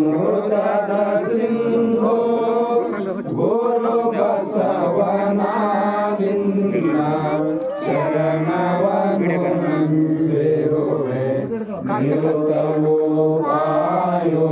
होता सिंधो गोरो बसवना विन्ना चरणवनो वन्दे रोवे निरतवो आयो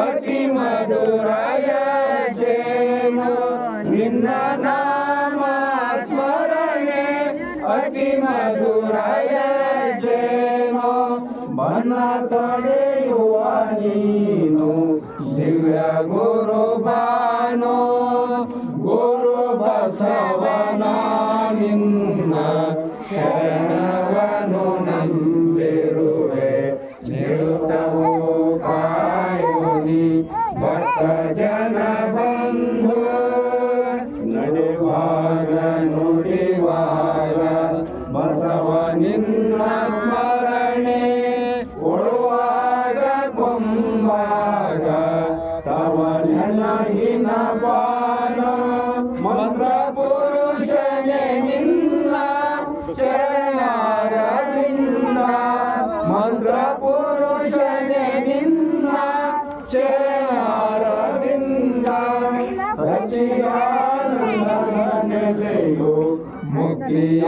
ಅತಿ ಮಧುರಯ ಜೇನು ನಿನ್ನ ನಾಮ ಸ್ಮರಣೆ ಅತಿ ಮಧುರಯ ಜೇನು ಮನ ತೊಳೆಯುವ ನೀನು ದಿವ್ಯ ಗುರು ನಿನ್ನ ಸ್ಮರಣೆ ಕೊಡುವಾಗ ಕೊಂಬಾಗ ತವ ನೆನಹಿನ ಪಾನ. ಮಂತ್ರ ಪುರುಷನೆ ನಿನ್ನ ಶರಣಾರವಿಂದ. ಮಂತ್ರ ಪುರುಷನೆ ನಿನ್ನ ಶರಣಾರವಿಂದ. ಸಚಿಯಾನಂದ ನೆಲೆಯೋ ಮುಕ್ತಿಯ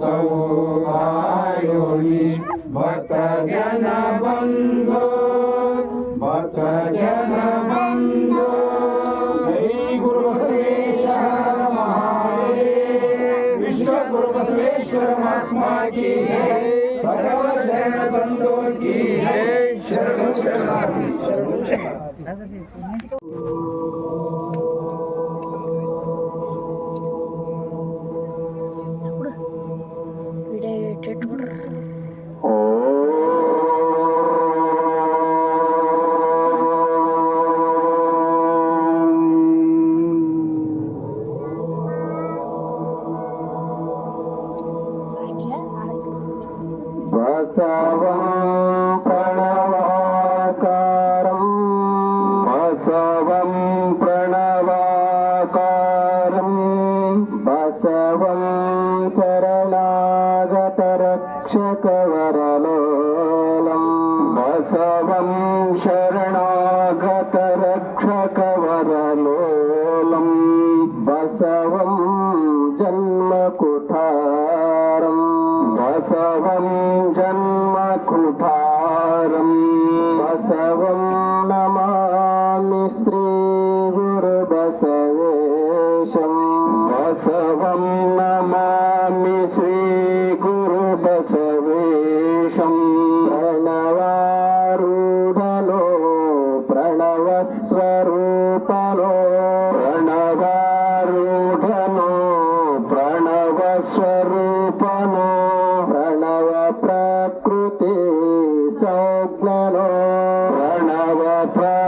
तवो आयोनि भक्तजन बन्धो भक्तजन बन्धो जय गुरु बसवेश्वर विश्व गुरु बसवेश्वर महात्मा की जय सर्व शरण संतों की ಬಸವಂ Bye.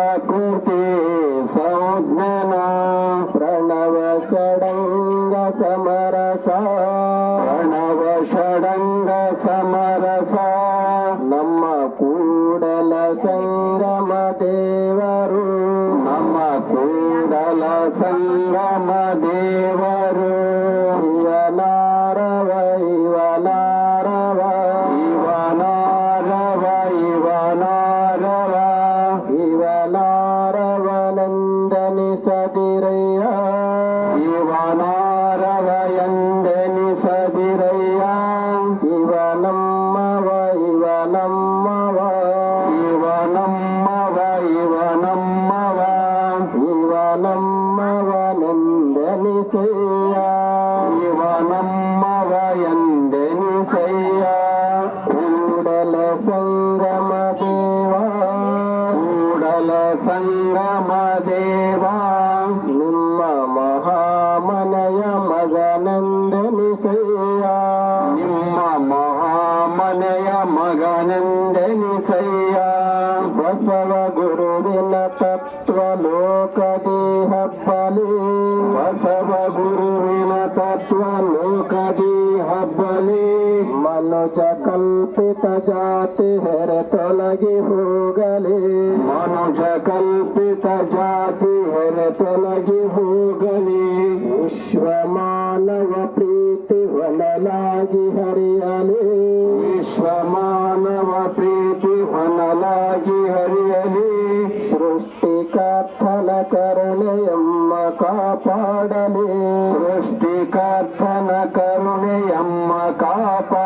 ಮಗನೆನಿಸಯ್ಯ ನಿಮ್ಮ ಮಹಾಮನೆಯ ಮಗನೆಂದೆನಿಸಯ್ಯ ಬಸವ ಗುರುವಿನ ತತ್ವ ಲೋಕದಿ ಹಬ್ಬಲಿ ಬಸವ ಗುರುವಿನ ತತ್ವ ಲೋಕದಿ ಹಬ್ಬಲಿ ಮನುಜ ಕಲ್ಪಿತ ಜಾತಿ ಹೆರೆ ತೊಲಗಿ ಹೋಗಲಿ. ಮನುಜ ಕಲ್ಪಿತ ಜಾತಿ ಹೆರೆ ತೊಲಗಿ ಹೋಗಲಿ. ವಿಶ್ವ ಮಾನವ ಪ್ರಿಯ ಹೊನಲಾಗಿ ಹರಿಯಲಿ. ವಿಶ್ವ ಮಾನವ ಪ್ರೀತಿ ಹೊನಲಾಗಿ ಹರಿಯಲಿ. ಸೃಷ್ಟಿಕರ್ತನ ಕರುಣೆಯಮ್ಮ ಕಾಪಾಡಲಿ. ಸೃಷ್ಟಿಕರ್ತನ ಕರುಣೆಯಮ್ಮ ಕಾಪಾಡಲಿ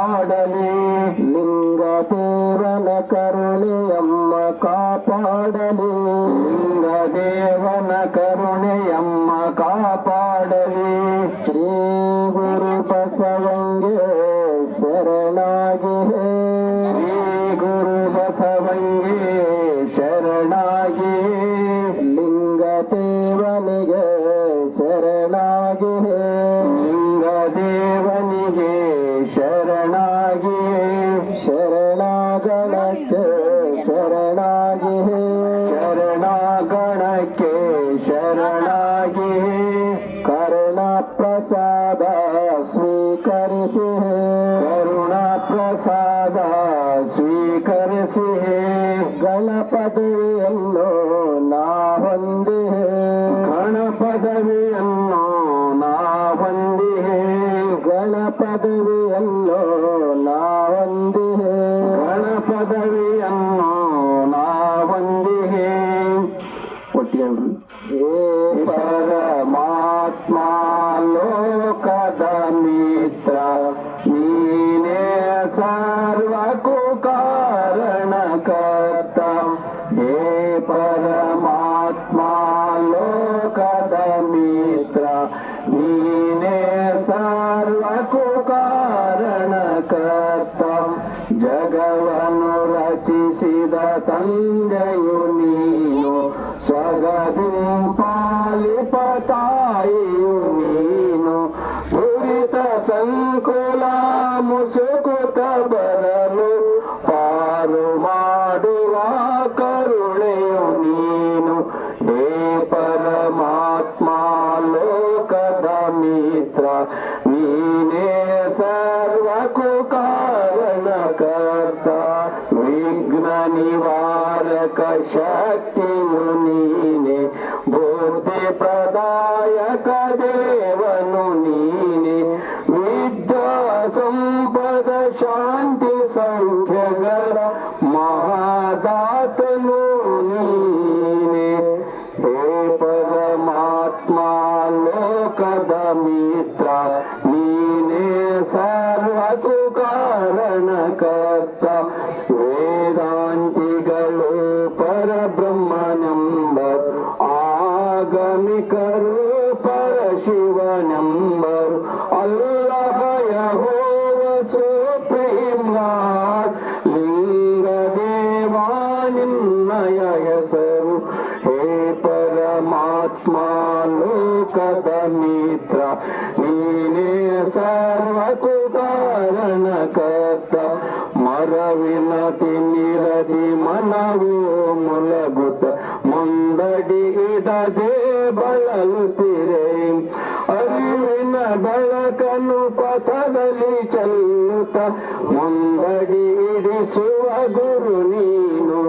ಸ್ವೀಕರಿಸಿ ಕರುಣಾ ಪ್ರಸಾದ ಸ್ವೀಕರಿಸಿ. ಗಣಪದವಿಯನ್ನು ನಾ ಹೊಂದಿ ಗಣಪದವಿಯನ್ನು ನಾ ಹೊಂದಿ. ಗಣಪದವಿಯನ್ನು ನಾ ಹೊಂದಿ ಗಣಪದವಿಯನ್ನು ನಾ ಹೊಂದಿ. ಒಟ್ಟಿಗೆ ಏ ಪರಮಾತ್ಮ. আল্লাহ ಆಗಮಿಕರು ಪರಶಿವನೆಂಬರು ಅಲ್ಲಹ ಯಹೋವ ಸುಪ್ರೀಂ ಲಾರ್ಡ್ ಲಿಂಗ ದೇವಾ ನಿನ್ನಯ ಹೆಸರು ಹೇ ಪರಮಾತ್ಮ ಲೋಕದ ಮಿತ್ರ ನೀನೇ ಸರ್ವಕು ಕಾರಣಕರ್ತ ಮರವಿನ ತಿನ್ನಿರದಿ ಮನವು ಮುಂದಡಿ ಇಡಿಸುವ ಗುರು ನೀನು.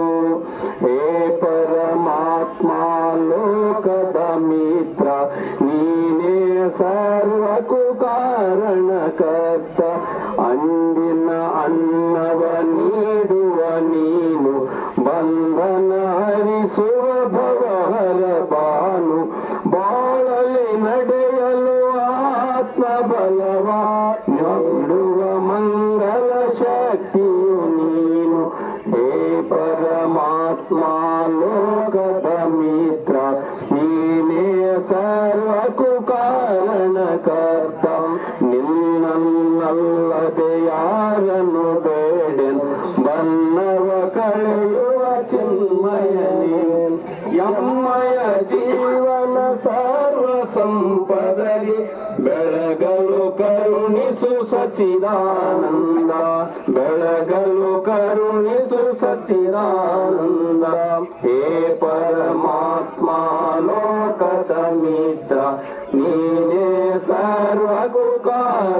ಹೇ ಪರಮಾತ್ಮ, ಲೋಕದ ಮಿತ್ರ, ನೀನೇ ಸರ್ವಕು ಕಾರಣಕರ್ತ ಅಂದಿನ ಅನ್ನವ ನೀಡುವ ನೀನು, ಬಂಧನ ಹರಿಸುವ ಭವಹರ ಬಾನು. ಬಾಳಲಿ ನಡೆಯಲು ಆತ್ಮ ಬಲವ ಯಮ್ಮಯ ಜೀವನ ಸರ್ವ ಸಂಪದರಿ ಬೆಳಗಲು ಕರುಣಿಸು ಸಚಿದಾನಂದ ಬೆಳಗಲು ಕರುಣಿಸು ಸಚಿದಾನಂದ ಹೇ ಪರಮಾತ್ಮ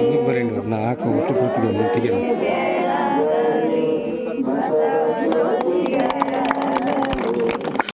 Ini berenang aku untuk putih dan